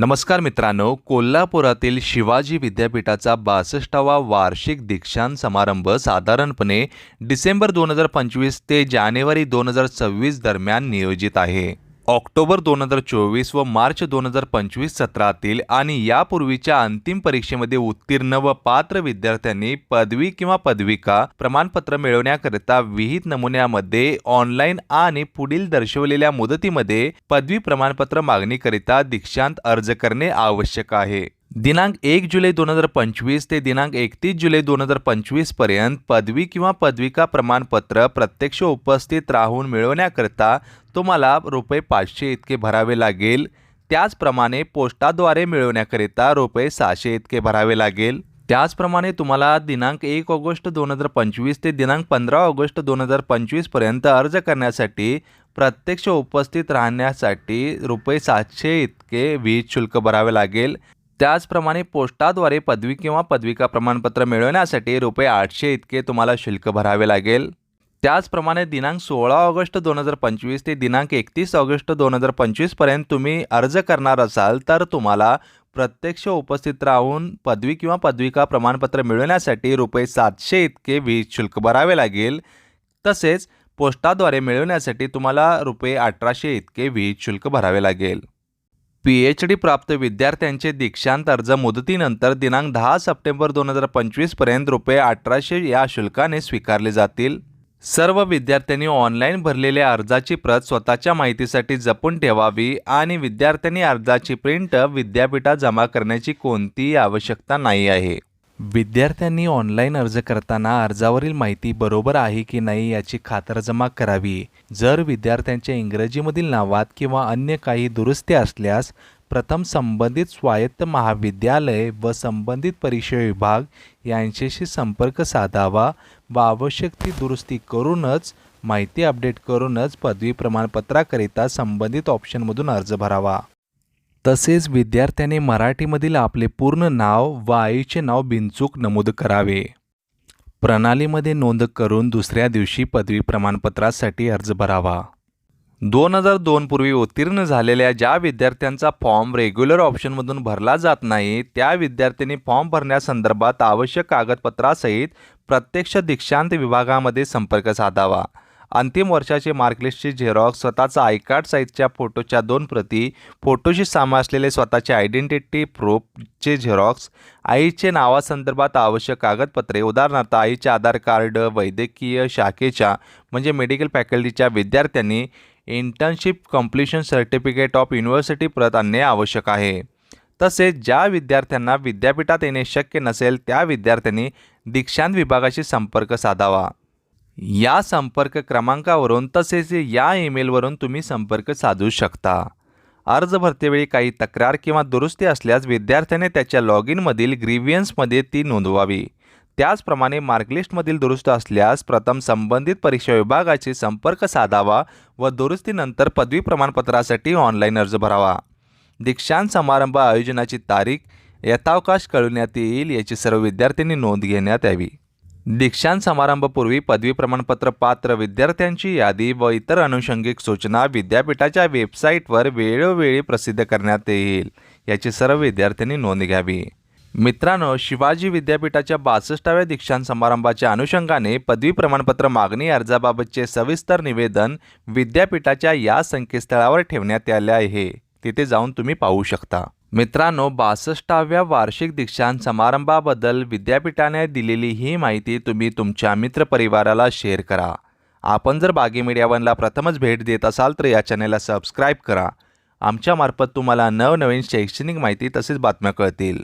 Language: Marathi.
नमस्कार मित्रांनो कोल्हापुरातील शिवाजी विद्यापीठाचा बासष्टावा वार्षिक दीक्षांत समारंभ साधारणपणे डिसेंबर दोन हजार पंचवीस ते जानेवारी दोन हजार सव्वीस दरम्यान नियोजित आहे. ऑक्टोबर दोन हजार चोवीस व मार्च दोन हजार पंचवीस सत्रातील आणि यापूर्वीच्या अंतिम परीक्षेमध्ये उत्तीर्ण व पात्र विद्यार्थ्यांनी पदवी किंवा पदविका प्रमाणपत्र मिळवण्याकरिता विहित नमुन्यामध्ये ऑनलाईन आणि पुढील दर्शवलेल्या मुदतीमध्ये पदवी प्रमाणपत्र मागणीकरिता दीक्षांत अर्ज करणे आवश्यक आहे. दिनांक एक जुलै दोन हजार पंचवीस ते दिनांक एकतीस जुलै दोन हजार पंचवीसपर्यंत पदवी किंवा पदविका प्रमाणपत्र प्रत्यक्ष उपस्थित राहून मिळवण्याकरिता तुम्हाला रुपये पाचशे इतके भरावे लागेल. त्याचप्रमाणे पोस्टाद्वारे मिळवण्याकरिता रुपये सहाशे इतके भरावे लागेल. त्याचप्रमाणे तुम्हाला दिनांक एक ऑगस्ट दोन हजार पंचवीस ते दिनांक पंधरा ऑगस्ट दोन हजार पंचवीसपर्यंत अर्ज करण्यासाठी प्रत्यक्ष उपस्थित राहण्यासाठी रुपये सातशे इतके वीज शुल्क भरावे लागेल. त्याचप्रमाणे पोस्टाद्वारे पदवी किंवा पदविका प्रमाणपत्र मिळवण्यासाठी रुपये आठशे इतके तुम्हाला शुल्क भरावे लागेल. त्याचप्रमाणे दिनांक सोळा ऑगस्ट दोन हजार पंचवीस ते दिनांक एकतीस ऑगस्ट दोन हजार पंचवीसपर्यंत तुम्ही अर्ज करणार असाल तर तुम्हाला प्रत्यक्ष उपस्थित राहून पदवी किंवा पदविका प्रमाणपत्र मिळवण्यासाठी रुपये सातशे इतके वीज शुल्क भरावे लागेल. तसेच पोस्टाद्वारे मिळवण्यासाठी तुम्हाला रुपये अठराशे इतके वीज शुल्क भरावे लागेल. पी एच डी प्राप्त विद्यार्थ्यांचे दीक्षांत अर्ज मुदतीनंतर दिनांक दहा सप्टेंबर दोन हजार पंचवीसपर्यंत रुपये अठराशे या शुल्काने स्वीकारले जातील. सर्व विद्यार्थ्यांनी ऑनलाईन भरलेल्या अर्जाची प्रत स्वतःच्या माहितीसाठी जपून ठेवावी आणि विद्यार्थ्यांनी अर्जाची प्रिंट विद्यापीठात जमा करण्याची कोणतीही आवश्यकता नाही आहे. विद्यार्थ्यांनी ऑनलाईन अर्ज करताना अर्जावरील माहिती बरोबर आहे की नाही याची खातरजमा करावी. जर विद्यार्थ्यांच्या इंग्रजीमधील नावात किंवा अन्य काही दुरुस्ती असल्यास प्रथम संबंधित स्वायत्त महाविद्यालय व संबंधित परीक्षा विभाग यांच्याशी संपर्क साधावा व आवश्यक ती दुरुस्ती करूनच माहिती अपडेट करूनच पदवी प्रमाणपत्राकरिता संबंधित ऑप्शनमधून अर्ज भरावा. तसेच विद्यार्थ्याने मराठीमधील आपले पूर्ण नाव व आईचे नाव बिनचूक नमूद करावे. प्रणालीमध्ये नोंद करून दुसऱ्या दिवशी पदवी प्रमाणपत्रासाठी अर्ज भरावा. दोन हजार दोन पूर्वी उत्तीर्ण झालेल्या ज्या विद्यार्थ्यांचा फॉर्म रेग्युलर ऑप्शनमधून भरला जात नाही त्या विद्यार्थ्यांनी फॉर्म भरण्यासंदर्भात आवश्यक कागदपत्रासहित प्रत्यक्ष दीक्षांत विभागामध्ये संपर्क साधावा. अंतिम वर्षाचे मार्कलिस्टची झेरॉक्स स्वतःचा आय कार्ड साईजच्या फोटोच्या दोन प्रती फोटोशी असलेले स्वतःचे आयडेंटिटी प्रूफचे झेरॉक्स आईचे नावासंदर्भात आवश्यक कागदपत्रे उदाहरणार्थ आईचे आधार कार्ड वैद्यकीय शाखेच्या म्हणजे मेडिकल फॅकल्टीच्या विद्यार्थ्यांनी internship completion certificate of university प्रत आणणे आवश्यक आहे. तसेच ज्या विद्यार्थ्यांना विद्यापीठात येणे शक्य नसेल त्या विद्यार्थ्यांनी दीक्षांत विभागाशी संपर्क साधावा. या संपर्क क्रमांकावरून तसेच या ईमेलवरून तुम्ही संपर्क साधू शकता. अर्ज भरतेवेळी काही तक्रार किंवा दुरुस्ती असल्यास विद्यार्थ्याने त्याच्या लॉग इनमधील ग्रीव्हियन्समध्ये ती नोंदवावी. त्याचप्रमाणे मार्कलिस्टमधील दुरुस्त असल्यास प्रथम संबंधित परीक्षा विभागाशी संपर्क साधावा व दुरुस्तीनंतर पदवी प्रमाणपत्रासाठी ऑनलाईन अर्ज भरावा. दीक्षांत समारंभ आयोजनाची तारीख यथावकाश कळवण्यात येईल याची सर्व विद्यार्थ्यांनी नोंद घेण्यात यावी. दीक्षांत समारंभपूर्वी पदवी प्रमाणपत्र पात्र विद्यार्थ्यांची यादी व इतर अनुषंगिक सूचना विद्यापीठाच्या वेबसाईटवर वेळोवेळी प्रसिद्ध करण्यात येईल. याची सर्व विद्यार्थ्यांनी नोंद घ्यावी. मित्रांनो शिवाजी विद्यापीठाच्या बासष्टाव्या दीक्षांत समारंभाच्या अनुषंगाने पदवी प्रमाणपत्र मागणी अर्जाबाबतचे सविस्तर निवेदन विद्यापीठाच्या या संकेतस्थळावर ठेवण्यात आले आहे. तिथे जाऊन तुम्ही पाहू शकता. मित्रांनो बासष्टाव्या वार्षिक दीक्षांत समारंभाबद्दल विद्यापीठाने दिलेली ही माहिती तुम्ही तुमच्या मित्रपरिवाराला शेअर करा. आपण जर बागी मीडिया वनला प्रथमच भेट देत असाल तर या चॅनेलला सबस्क्राईब करा. आमच्यामार्फत तुम्हाला नवनवीन शैक्षणिक माहिती तसेच बातम्या कळतील.